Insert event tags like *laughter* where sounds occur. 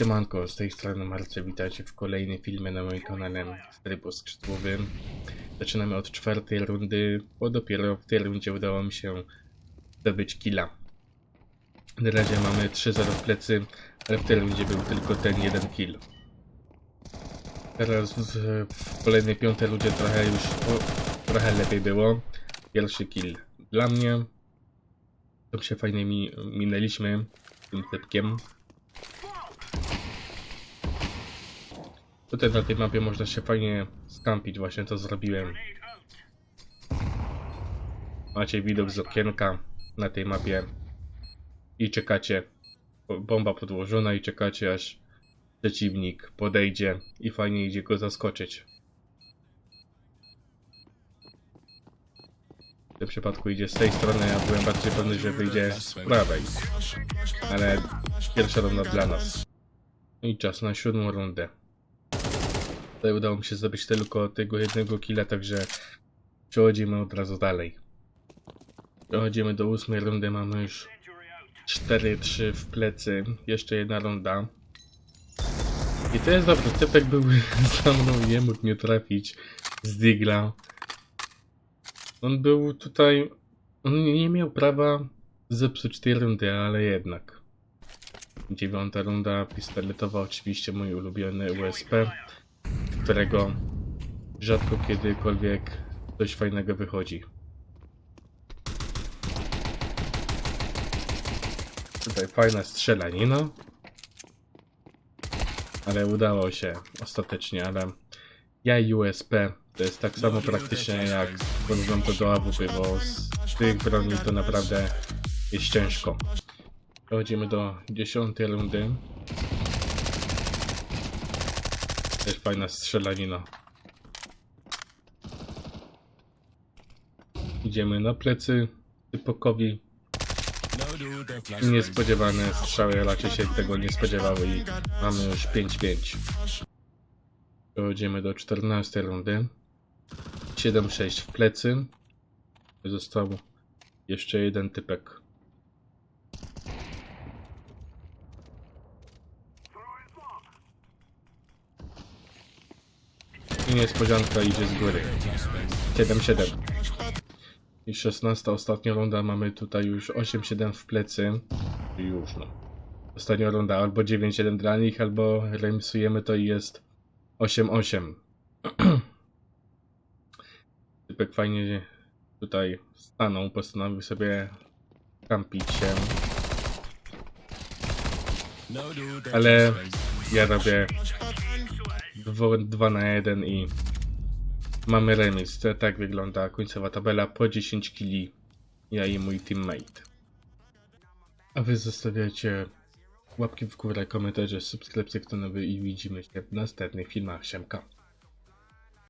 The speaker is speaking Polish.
Siemanko, z tej strony Marce, witajcie w kolejnym filmie na moim kanale Strypu Skrzydłowym. Zaczynamy od czwartej rundy, bo dopiero w tej rundzie udało mi się zdobyć killa. Na razie mamy 3-0 w plecy, ale w tej rundzie był tylko ten jeden kill. Teraz w, w kolejnej piątej rundzie trochę już o, trochę lepiej było. Pierwszy kill dla mnie. To się fajnie mi, minęliśmy tym typkiem. Tutaj na tej mapie można się fajnie skampić, właśnie to zrobiłem. Macie widok z okienka na tej mapie i czekacie. bo- Bomba podłożona i czekacie aż przeciwnik podejdzie i fajnie idzie go zaskoczyć. W tym przypadku idzie z tej strony, ja byłem bardziej pewny, że wyjdzie z prawej. Ale pierwsza runda dla nas. I czas na siódmą rundę. Tutaj udało mi się zdobyć tylko tego jednego killa, także przechodzimy od razu dalej. Przechodzimy do ósmej rundy, mamy już 4-3 w plecy, jeszcze jedna runda. I to jest dobry, typek był *laughs* za mną nie mógł mnie trafić z digla. On był tutaj, on nie miał prawa zepsuć tej rundy, ale jednak. Dziewiąta runda pistoletowa, oczywiście mój ulubiony USP którego rzadko kiedykolwiek coś fajnego wychodzi. Tutaj fajna strzelanina. Ale udało się ostatecznie, ale ja USP to jest tak samo praktycznie jak porównam to do AWP, bo z tych broni to naprawdę jest ciężko. Przechodzimy do dziesiątej rundy. Też fajna strzelanina. Idziemy na plecy. Typokowi niespodziewane strzały raczej się tego nie spodziewały i mamy już 5-5. Przechodzimy do 14 rundy. 7-6 w plecy. Został jeszcze jeden typek. I niespodzianka idzie z góry. 7-7. I 16 ostatnia runda mamy tutaj już 8-7 w plecy. Już no. Ostatnia runda albo 9-7 dla nich, albo remisujemy to i jest 8-8. *clears throat* Typek fajnie tutaj stanął, postanowił sobie kampić się. Ale ja robię 2 na 1 i mamy remis. Tak wygląda końcowa tabela po 10 kili. Ja i mój teammate. A wy zostawiacie łapki w górę, komentarze, subskrypcje, kto nowy i widzimy się w następnych filmach. Siemka.